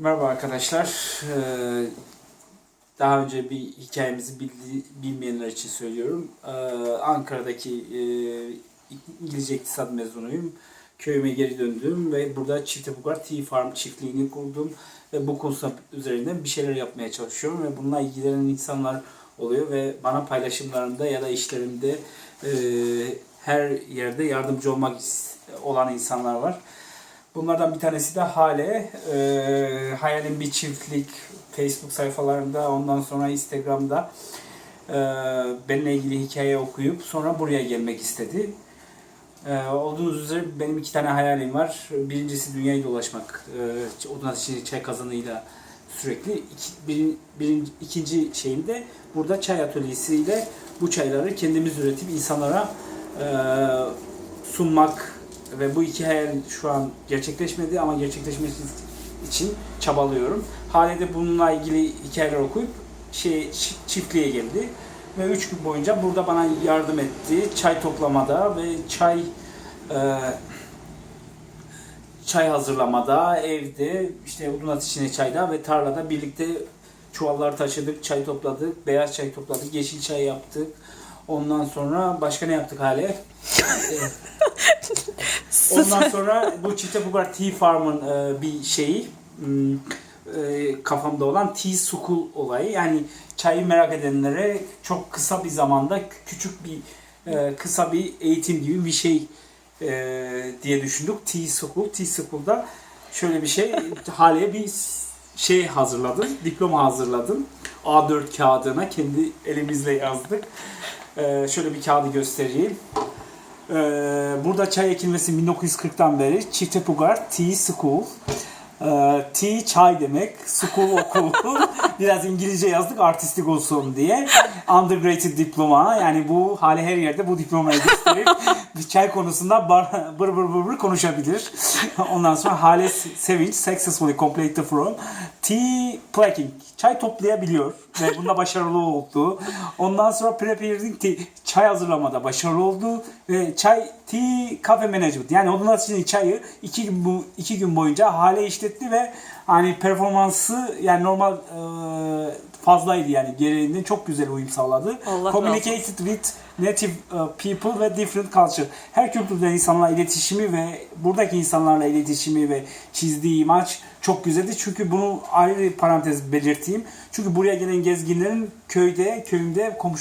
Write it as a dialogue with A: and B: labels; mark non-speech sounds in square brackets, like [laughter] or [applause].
A: Merhaba arkadaşlar. Ee, Daha önce bir hikayemizi bildi, bilmeyenler için söylüyorum. Ee, Ankara'daki e, İngilizce iktisat mezunuyum. Köyüme geri döndüm ve burada Çiftepugar Tea Farm çiftliğini kurdum. Ve bu konsept üzerinden bir şeyler yapmaya çalışıyorum. Ve bununla ilgilenen insanlar oluyor ve bana paylaşımlarımda ya da işlerimde e, her yerde yardımcı olmak olan insanlar var. Bunlardan bir tanesi de Hale. Ee, Hayal'in bir çiftlik Facebook sayfalarında ondan sonra Instagram'da e, benimle ilgili hikaye okuyup sonra buraya gelmek istedi. Ee, olduğunuz üzere benim iki tane hayalim var. Birincisi dünyayı dolaşmak. Ee, odun ateşi çay kazanıyla sürekli. İki, birin, birin, ikinci şeyim de burada çay atölyesiyle bu çayları kendimiz üretip insanlara e, sunmak ve bu iki hayal şu an gerçekleşmedi ama gerçekleşmesi için çabalıyorum. Hale de bununla ilgili hikayeler okuyup şey çi- çiftliğe geldi ve üç gün boyunca burada bana yardım etti. Çay toplamada ve çay e, çay hazırlamada, evde, işte odun ateşine çayda ve tarlada birlikte çuvallar taşıdık, çay topladık, beyaz çay topladık, yeşil çay yaptık. Ondan sonra başka ne yaptık hale? [laughs] [laughs] Ondan sonra bu Çiftepugar Tea Farm'ın e, bir şeyi hmm, e, kafamda olan Tea School olayı. Yani çayı merak edenlere çok kısa bir zamanda küçük bir e, kısa bir eğitim gibi bir şey e, diye düşündük. Tea School. Tea School'da şöyle bir şey [laughs] Hale'ye bir şey hazırladım. Diploma hazırladım. A4 kağıdına kendi elimizle yazdık. E, şöyle bir kağıdı göstereyim. Ee, burada çay ekilmesi 1940'tan beri Çiftepugar Tea School. Ee, tea çay demek, school okul. [laughs] Biraz İngilizce yazdık artistik olsun diye. Undergraduate diploma yani bu hali her yerde bu diplomayı gösterip [laughs] bir çay konusunda bar, bır bır bır bır konuşabilir. Ondan sonra Hale Sevinç successfully completed from tea plucking. Çay toplayabiliyor ve bunda başarılı oldu. Ondan sonra preparing tea, çay hazırlamada başarılı oldu ve çay tea cafe management yani onun için çayı iki gün bu iki gün boyunca hale işletti ve hani performansı yani normal e, fazlaydı yani gereğinden çok güzel uyum sağladı.
B: Allah
A: Communicated with native uh, people ve different culture. Her kültürden insanlarla iletişimi ve buradaki insanlarla iletişimi ve çizdiği imaj çok güzeldi. Çünkü bunu ayrı parantez belirteyim. Çünkü buraya gelen gezginlerin köyde, köyümde komşu